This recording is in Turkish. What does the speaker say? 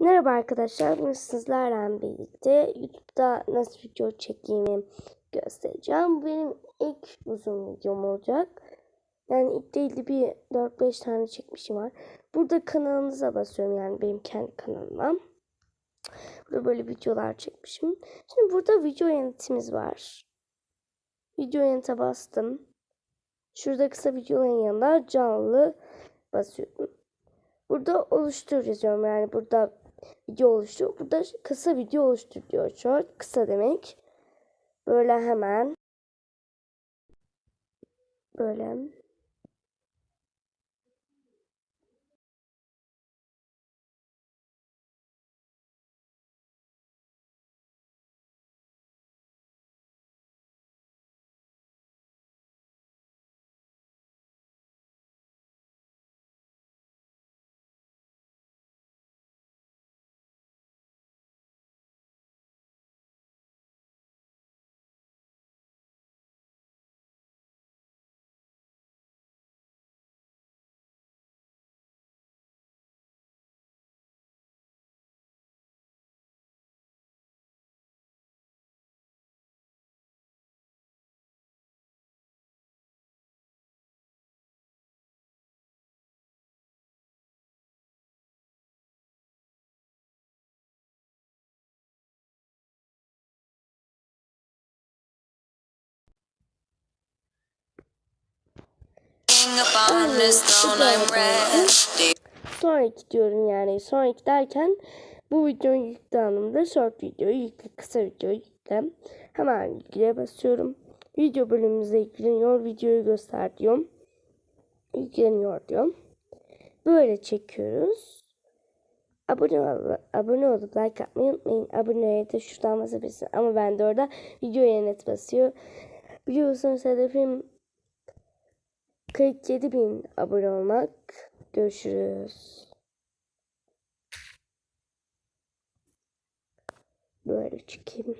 Merhaba arkadaşlar. Bugün sizlerle birlikte YouTube'da nasıl video çektiğimi göstereceğim. Bu benim ilk uzun videom olacak. Yani ilk değil de bir 4-5 tane çekmişim var. Burada kanalınıza basıyorum yani benim kendi kanalıma. Burada böyle videolar çekmişim. Şimdi burada video yönetimiz var. Video yönete bastım. Şurada kısa videoların yanında canlı basıyorum. Burada oluştur yazıyorum yani burada video oluştur. Burada kısa video oluştur diyor. Short kısa demek. Böyle hemen böyle sonraki diyorum yani. Sonraki derken bu videoyu yükle anlamında short videoyu yükle, kısa videoyu yükle. Hemen yükleye basıyorum. Video bölümümüze yükleniyor. Videoyu göster diyorum. Yükleniyor diyorum. Böyle çekiyoruz. Abone, ol, abone olup like atmayı unutmayın. Aboneye de şuradan basabilirsiniz. Ama ben de orada video yönet basıyor. Biliyorsunuz hedefim 47 bin abone olmak. Görüşürüz. Böyle çıkayım.